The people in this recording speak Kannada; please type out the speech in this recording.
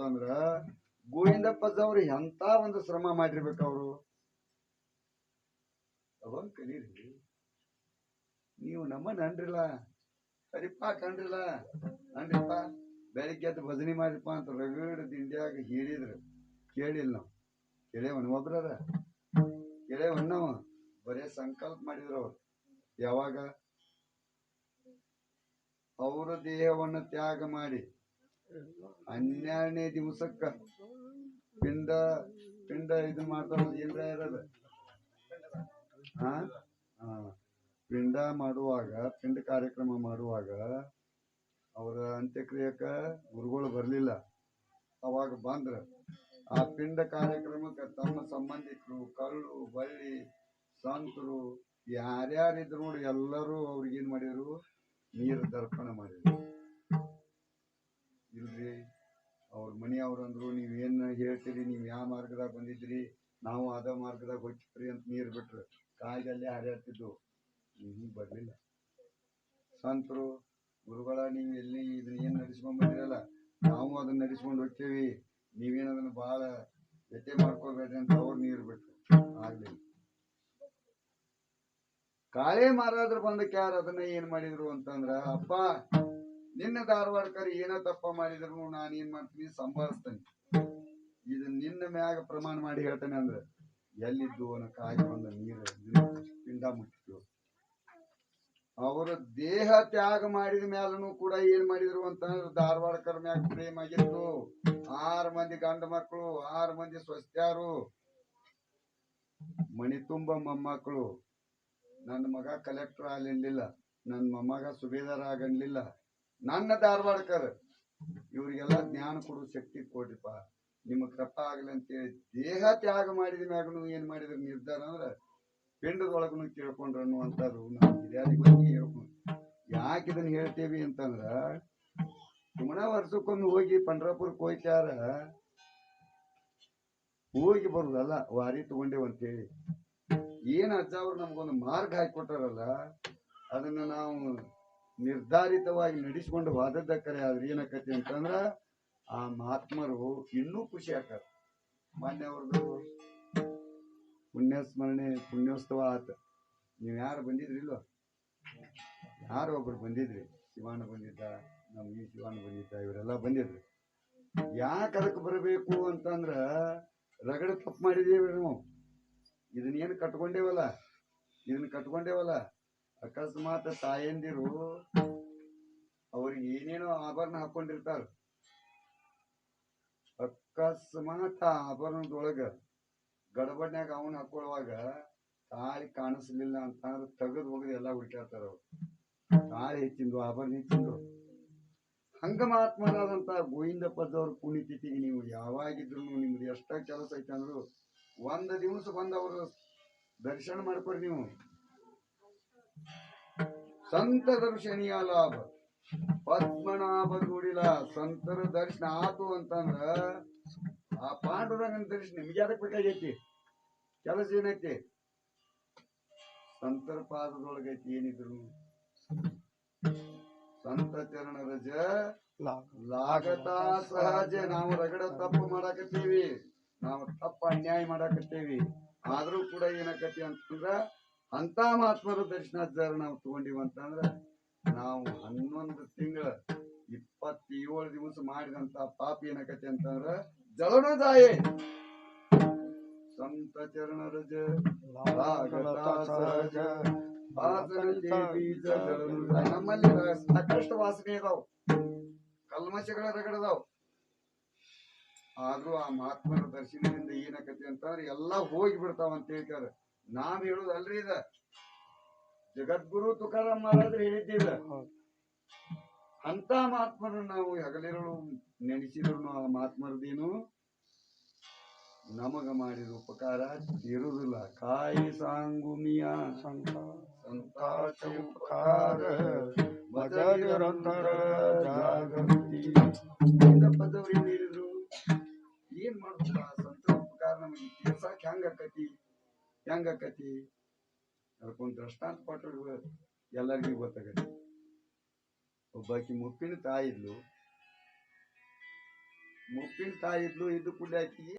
ಅಂತಂದ್ರ ಗೋವಿಂದಪ್ಪದವ್ರು ಎಂತ ಒಂದು ಶ್ರಮ ಮಾಡಿರ್ಬೇಕು ಅವರು? ಅವಂಗ್ ಕಲೀರಿ ನೀವು ನಮ್ಮನ್ನ ಅನ್ರಿಲ್ಲ ಸರಿಪ್ಪ ಕಂಡ್ರಿಲ್ಲ ಅನ್ರಿಪ್ಪ ಬೆಳಿಗ್ಗೆ ಎದ್ದು ಭಜನೆ ಮಾಡಿಪ್ಪ ಅಂತ ರಗಡ ದಿಂಡ್ಯಾಗ ಹೇಳಿದ್ರು. ಕೇಳಿಲ್ಲ ನಾವು. ಕೇಳೇವನ್ ಒಬ್ರದ ಕೇಳೇವನ್ ಬರೇ ಸಂಕಲ್ಪ ಮಾಡಿದ್ರು ಅವ್ರು. ಯಾವಾಗ? ಅವರ ದೇಹವನ್ನು ತ್ಯಾಗ ಮಾಡಿ. ಹನ್ನೆರಡನೇ ದಿವಸಕ್ಕ ಪಿಂಡ ಪಿಂಡ ಇದು ಮಾಡ್ತಾರ ಏನ್ರ ಇರೋದ. ಪಿಂಡ ಮಾಡುವಾಗ, ಪಿಂಡ ಕಾರ್ಯಕ್ರಮ ಮಾಡುವಾಗ ಅವರ ಅಂತ್ಯಕ್ರಿಯಕ ಗುರುಗಳು ಬರ್ಲಿಲ್ಲ. ಅವಾಗ ಬಂದ್ರ ಆ ಪಿಂಡ ಕಾರ್ಯಕ್ರಮಕ್ಕೆ ತಮ್ಮ ಸಂಬಂಧಿಕರು ಕಳ್ಳು ಬಳ್ಳಿ, ಸಂತರು, ಯಾರ್ಯಾರಿದ್ರು ನೋಡಿ ಎಲ್ಲರೂ ಅವ್ರಿಗೆ ಏನ್ ಮಾಡಿದ್ರು? ನೀರು ದರ್ಪಣ ಮಾಡಿದ್ರು. ಹೇಳ್ತೀರಿ, ನೀವು ಯಾವ ಮಾರ್ಗದಾಗ ಬಂದಿದ್ರಿ, ನಾವು ಅದ ಮಾರ್ಗದಾಗ ಹೋಗ್ತೀವಿ ಅಂತ ನೀರು ಬಿಟ್ರು. ಕಾಯಿಗಲ್ಲೇ ಹರಿಯಾಡ್ತಿದ್ವು ನೀವು ಬರ್ಲಿಲ್ಲ. ಸಂತರು, ಗುರುಗಳ, ನೀವು ಎಲ್ಲಿ ಇದನ್ನ ಏನ್ ನಡೆಸ್ಕೊಂಡ್ ಬಂದಿರಲ್ಲ, ನಾವು ಅದನ್ನ ನಡೆಸ್ಕೊಂಡು ಹೋಗ್ತೀವಿ. ನೀವೇನ ಅದನ್ನ ಬಹಳ ವ್ಯತ್ಯೆ ಮಾಡ್ಕೋಬೇಡ್ರಿ ಅಂತ ಅವ್ರು ನೀರು ಬಿಟ್ರು. ಆಗ್ಲಿಲ್ಲ. ಕಾಳೆ ಮಾರಾದ್ರ ಬಂದಕ್ಕೆ ಯಾರು ಅದನ್ನ ಏನ್ ಮಾಡಿದ್ರು ಅಂತಂದ್ರ, ಅಪ್ಪ, ನಿನ್ನ ಧಾರವಾಡಕರ್ ಏನ ತಪ್ಪ ಮಾಡಿದ್ರು, ನಾನು ಏನ್ ಮಾಡ್ತೀನಿ, ಸಂಭಾಳಿಸ್ತೇನೆ. ಇದು ನಿನ್ನ ಮ್ಯಾಗ ಪ್ರಮಾಣ ಮಾಡಿ ಹೇಳ್ತೇನೆ ಅಂದ್ರೆ, ಎಲ್ಲಿದ್ದು ಕಾಯಿ ಬಂದ ನೀರು ಪಿಂಡ ಮುಟ್ಟಿತು. ಅವರ ದೇಹ ತ್ಯಾಗ ಮಾಡಿದ ಮೇಲೂ ಕೂಡ ಏನ್ ಮಾಡಿದ್ರು ಅಂತಂದ್ರೆ ಧಾರವಾಡಕರ ಮ್ಯಾಗ ಪ್ರೇಮ ಆಗಿತ್ತು. ಆರು ಮಂದಿ ಗಂಡ ಮಕ್ಕಳು, ಆರು ಮಂದಿ ಸ್ವಸ್ತ್ಯಾರು ಮಣಿ ತುಂಬ ಮೊಮ್ಮಕ್ಕಳು. ನನ್ನ ಮಗ ಕಲೆಕ್ಟರ್ ಆಗಲಿಲ್ಲ, ನನ್ನ ಮೊಮ್ಮಗ ಸುಬೇದಾರ ಆಗಲಿಲ್ಲ. ನನ್ನ ಧಾರವಾಡಕರ್, ಇವ್ರಿಗೆಲ್ಲ ಜ್ಞಾನ ಕೊಡು ಶಕ್ತಿ ಕೊಡ್ರಿಪ್ಪ. ನಿಮ್ಮ ಕೃಪಾ ಆಗಲಿ ಅಂತೇಳಿ ದೇಹ ತ್ಯಾಗ ಮಾಡಿದ ಮ್ಯಾಗನು ಏನ್ ಮಾಡಿದ್ರು? ನಿರ್ಧಾರ ಅಂದ್ರ ಪಿಂಡದೊಳಗನು ಕೇಳ್ಕೊಂಡ್ರ ಅನ್ನುವಂಥದ್ದು ನಾವು ಹಿರಿಯರಿಗೆ ಹೋಗಿ ಹೇಳ್ಕೊಂಡು. ಯಾಕೆ ಇದನ್ನ ಹೇಳ್ತೇವಿ ಅಂತಂದ್ರ ಸುಮ್ಮನೆ ವರ್ಷಕ್ಕೊಮ್ಮೆ ಹೋಗಿ ಪಂಡ್ರಾಪುರಕ್ಕೆ ಹೋಯ್ತಾರ ಹೋಗಿ ಬರುದಲ್ಲ ವಾರಿ ತಗೊಂಡೇವ್ ಅಂತೇಳಿ. ಏನ್ ಅಜ್ಜ ಅವ್ರು ನಮ್ಗೊಂದು ಮಾರ್ಗ ಹಾಕಿಕೊಟ್ಟಾರಲ್ಲ, ಅದನ್ನ ನಾವು ನಿರ್ಧಾರಿತವಾಗಿ ನಡೆಸ್ಕೊಂಡು ವಾದದ ಕರೆ ಆದ್ರೆ ಏನಾಕತಿ ಅಂತಂದ್ರ ಆ ಮಹಾತ್ಮರು ಇನ್ನೂ ಖುಷಿ ಆಗ್ತಾರೆ. ಮೊನ್ನೆ ಅವ್ರದ್ದು ಪುಣ್ಯ ಸ್ಮರಣೆ ಪುಣ್ಯೋತ್ಸವ ಆತ. ನೀವು ಯಾರು ಬಂದಿದ್ರಿ ಇಲ್ವಾ ಯಾರು ಒಬ್ರು ಬಂದಿದ್ರಿ. ಶಿವಾನ ಬಂದಿದ್ದ ನಮ್ಮ ಈ ಶಿವಾನ ಬಂದಿದ್ದ, ಇವರೆಲ್ಲ ಬಂದಿದ್ರು. ಯಾಕೆ ಅದಕ್ಕೆ ಬರಬೇಕು ಅಂತಂದ್ರ ರಗಡ ತಪ್ಪು ಮಾಡಿದೀವಿ ನಾವು. ಇದನ್ನೇನು ಕಟ್ಕೊಂಡೇವಲ್ಲ? ಇದನ್ನ ಕಟ್ಕೊಂಡೇವಲ್ಲ? ಅಕಸ್ಮಾತ್ ತಾಯಂದಿರು ಅವ್ರಿಗೆ ಏನೇನೋ ಆಭರಣ ಹಾಕೊಂಡಿರ್ತಾರ. ಅಕಸ್ಮಾತ್ ಆ ಆಭರಣದೊಳಗ ಗಡಬಡ್ನ್ಯಾಗ ಅವನ್ ಹಾಕೊಳ್ಳುವಾಗ ತಾಳಿ ಕಾಣಿಸ್ಲಿಲ್ಲ ಅಂತಂದ್ರೆ ತೆಗೆದು ಹೋಗಿ ಎಲ್ಲ ಹುಡುಕ್ಯಾಡ್ತಾರ ಅವ್ರು. ತಾಳಿ ಹೆಚ್ಚಿಂದು, ಆಭರಣ ಹೆಚ್ಚಿಂದು. ಹಂಗ ಮಹಾತ್ಮರಾದಂತ ಗೋವಿಂದಪ್ಪದವ್ರ ಪುಣ್ಯತಿಥಿಗೆ ನೀವು ಯಾವಾಗಿದ್ರು ನಿಮ್ದು ಎಷ್ಟ ಕೆಲಸ ಐತೆ ಅಂದ್ರು ಒಂದ್ ದಿವಸ ಬಂದ ಅವರು ದರ್ಶನ ಮಾಡ್ಕೊರಿ ನೀವು. ಸಂತ ದರ್ಶನೀಯ ಲಾಭ. ಪದ್ಮನಾಭ ಗುಡಿಲ ಸಂತರ ದರ್ಶನ ಆತು ಅಂತಂದ್ರ ಆ ಪಾಂಡುರಂಗನ ದರ್ಶನ ನಿಮ್ಗೆ ಅದಕ್ಕೆ ಬೇಕಾಗೈತಿ? ಕೆಲಸ ಏನೈತಿ? ಸಂತರ ಪಾದದೊಳಗೈತಿ ಏನಿದ್ರು? ಸಂತ ಚರಣ ರಜ ಲಾಗತಾ ಸಹಜ. ನಾವು ರಗಡ ತಪ್ಪು ಮಾಡಾಕತ್ತೀವಿ. ನಾವು ತಪ್ಪ ಅನ್ಯಾಯ ಮಾಡಾಕತ್ತೀವಿ. ಆದ್ರೂ ಕೂಡ ಏನಾಕತಿ ಅಂತಂದ್ರ ಅಂತ ಮಹಾತ್ಮರ ದರ್ಶನ ನಾವು ತಗೊಂಡಿವಿ ಅಂತಂದ್ರ ನಾವು ಹನ್ನೊಂದು ತಿಂಗಳ ಇಪ್ಪತ್ತೇಳು ದಿವಸ ಮಾಡಿದಂತ ಪಾಪ ಕತೆ ಅಂತಂದ್ರ ಜಲನದಾಯೆ ಸಂತ ಚರಣ ರಜ ಸಹಜ. ನಮ್ಮಲ್ಲಿ ಸಾಕಷ್ಟು ವಾಸನೆ ಇದಾವ ಕಲ್ಮಶಗಳ ರಗಡದಾವ ಆದ್ರೂ ಆ ಮಹಾತ್ಮರ ದರ್ಶನದಿಂದ ಏನಕತಿ ಅಂತಂದ್ರೆ ಎಲ್ಲಾ ಹೋಗಿ ಬಿಡ್ತಾವ ಅಂತ ಹೇಳ್ತಾರೆ. ನಾನು ಹೇಳುದು ಅಲ್ರಿ ಇದ. ಜಗದ್ಗುರು ತುಕಾರಾಮ್ ಮಹಾರಾಜರು ಹೇಳಿದ್ದೀರ ಅಂತ ಮಹಾತ್ಮರು ನಾವು ಹಗಲಿರಲು ನೆನೆಸಿದ್ರು ಆ ಮಹಾತ್ಮರದೇನು? ನಮಗ ಮಾಡಿದ ಉಪಕಾರ ಇರುವುದಿಲ್ಲ. ಕಾಯಿ ಸಾಂಗುಮಿಯ ಸಂತಾಚ ಉಪಕಾರ. ಜಾಗೃತಿ. ಪದವ್ರು ಏನ್ ಹೇಳಿದ್ರು? ಏನ್ ಮಾಡ್ಬೇಕ? ಸಂತ ಉಪಕಾರ ನಮಗೆ ಕೆಲ್ಸಕ್ಕೆ ಹೆಂಗ ಆಕತಿ? ಹೆಂಗ ಆಕತಿ? ಅದಕ್ಕೊಂದು ದೃಷ್ಟಾಂತ ಕೊಟ್ಟರು ಎಲ್ಲರಿಗೂ ಗೊತ್ತಾಗತ್ತೆ. ಒಬ್ಬಾಕಿ ಮುಪ್ಪಿನ ತಾಯಿದ್ಲು ಮುಪ್ಪಿನ ತಾಯಿದ್ಲು ಇದು ಆಕಿಗೆ